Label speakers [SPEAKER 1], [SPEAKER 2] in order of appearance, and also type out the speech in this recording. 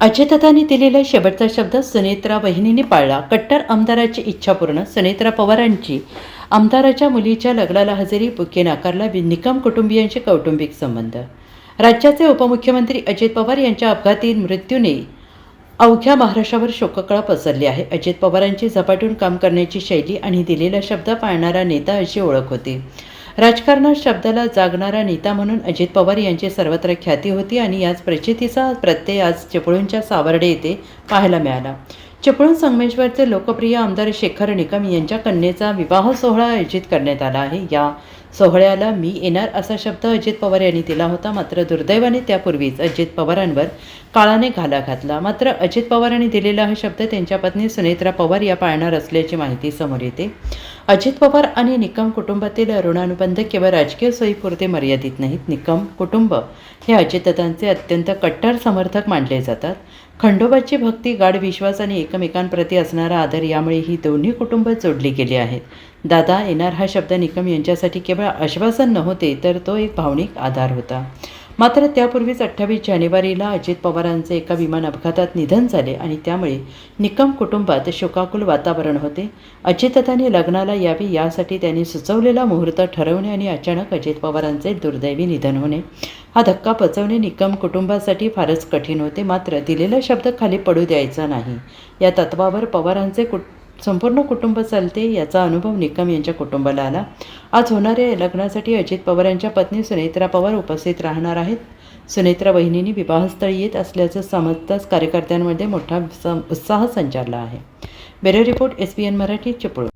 [SPEAKER 1] अजितदादांनी दिलेला शेवटचा शब्द सुनेत्रा बहिणींनी पाळला. कट्टर आमदाराची इच्छा पूर्ण सुनेत्रा पवारांची. आमदाराच्या मुलीच्या लग्नाला हजेरी बुके नाकारला वि- निकम कुटुंबियांशी कौटुंबिक संबंध. राज्याचे उपमुख्यमंत्री अजित पवार यांच्या अपघाती मृत्यूने अवघ्या महाराष्ट्रावर शोककळा पसरली आहे. अजित पवारांची झपाटून काम करण्याची शैली आणि दिलेला शब्द पाळणारा नेता अशी ओळख होती. राजकारणात शब्दाला जागणारा नेता म्हणून अजित पवार यांची सर्वत्र ख्याती होती आणि याच प्रचितीचा प्रत्यय आज चिपळूणच्या सावर्डे येथे पाहायला मिळाला. चिपळूण संगमेश्वरचे लोकप्रिय आमदार शेखर निकम यांच्या कन्येचा विवाह सोहळा आयोजित करण्यात आला आहे. या सोहळ्याला मी येणार असा शब्द अजित पवार यांनी दिला होता. मात्र दुर्दैवाने त्यापूर्वीच अजित पवारांवर काळाने घाला घातला. मात्र अजित पवारांनी दिलेला हा शब्द त्यांच्या पत्नी सुनेत्रा पवार या पाळणार असल्याची माहिती समोर येते. अजित पवार आणि निकम कुटुंबातील ऋणानुबंध केवळ राजकीय सोयीपुरते मर्यादित नाहीत. निकम कुटुंब हे अजितदादांचे अत्यंत कट्टर समर्थक मानले जातात. खंडोबाची भक्ती गाढ विश्वास आणि एकमेकांप्रती असणारा आदर यामुळे ही दोन्ही कुटुंब जोडली गेली आहेत. दादा येणार हा शब्द निकम यांच्यासाठी केवळ आश्वासन नव्हते तर तो एक भावनिक आधार होता. मात्र त्यापूर्वीच अठ्ठावीस जानेवारीला अजित पवारांचे एका विमान अपघातात निधन झाले आणि त्यामुळे निकम कुटुंबात शोकाकुल वातावरण होते. अजितदादांनी लग्नाला यावे यासाठी त्यांनी सुचवलेला मुहूर्त ठरवणे आणि अचानक अजित पवारांचे दुर्दैवी निधन होणे. हा धक्का पचवणे निकम कुटुंबासाठी फारच कठीण होते मात्र दिलेला शब्द खाली पडू द्यायचा नाही. या तत्वावर पवारांचे कुट संपूर्ण कुटुंब चालते याचा अनुभव निकम यांच्या कुटुंबाला आला. आज होणाऱ्या लग्नासाठी अजित पवार यांच्या पत्नी सुनेत्रा पवार उपस्थित राहणार आहेत. सुनेत्रा बहिणींनी विवाहस्थळी येत असल्याचं समजताच कार्यकर्त्यांमध्ये मोठा उत्साह संचारला आहे. Bureau report S P N Marathi Chiplun.